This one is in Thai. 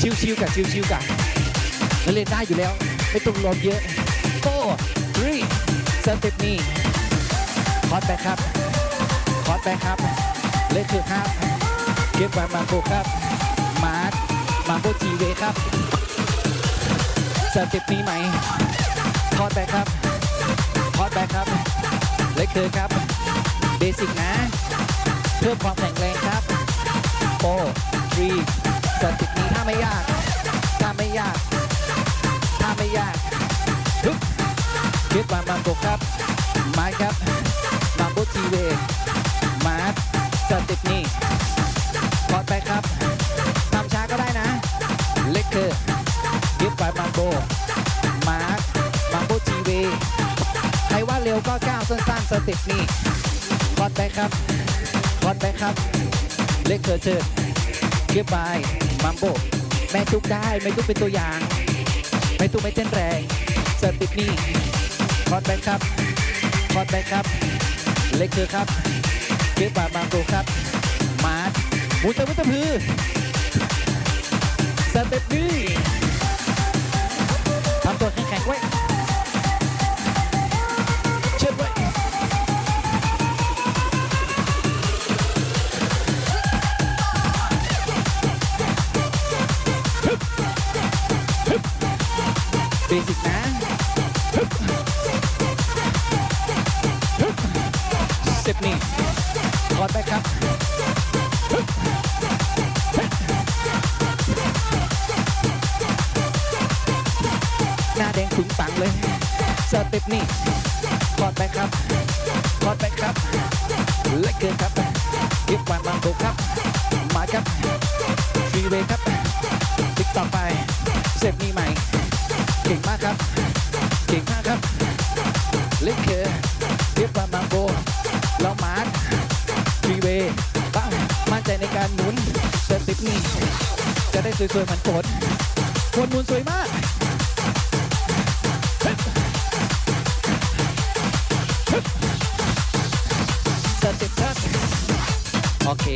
ชิวๆกับชิวๆกับแล้วเล่นได้อยู่แล้ว ไม่ต้องรวมเยอะโอ้ทรีสเต็ปนี้คอร์ดแบ็คครับคอร์ดแบ็คครับ เล่นคือครับ เก็บไว้มาโบครับ มาร์คมาโบจีเวครับสเต็ปนี้ไหมคอร์ดแบ็คครับคอร์ดแบ็คครับ เล็กคือครับ เบสิกนะ เพิ่มความแข็งแรงครับโอ้ทรีสเต็ปนี้ ไม่ยากถ้าไม่ยากถ้าไม่ยากฮึบเก็บมามาโบครับมาครับมาโบจีเวมาร์คสเต็ปนี้พอดไปครับทำช้าก็ได้นะ เล็กเกอร์เก็บไปมาโบมาร์คมาโบจีเวใครว่าเร็วก็ก้าวสั้นๆสเต็ปนี้พอดไปครับพอดไปครับเล็กเกอร์เชิญเก็บไปมัมโบ แม่ทุกได้ไม่ทุกเป็นตัวอย่างไม่ทุกไม่เต้นแรงสเต็ปนี้พอดแบงครับคอร์ดแบงครับ เล็กเกอร์ครับเก็บบาบางโกครับ มาร์ทมุนตะมุตะพือสเต็ปนี้ เบสิกนะสเต็ปนี้ถอดไปครับฮึบฮึบหน้าแดงขึงปังเลยสเต็ปนี้ถอดไปครับถอดไปครับเล็กเกินครับเก็บวางบางโบครับมาครับฟรีเวครับ เล็กเกอร์เก็บวางบางโบแล้วมาร์คฟรีเวย์บ้งมั่นใจในการหมุนสเต็ปนี้จะได้สวยๆเหมือนฝนฝนหมุนสวยมากสเต็ปครับโอเค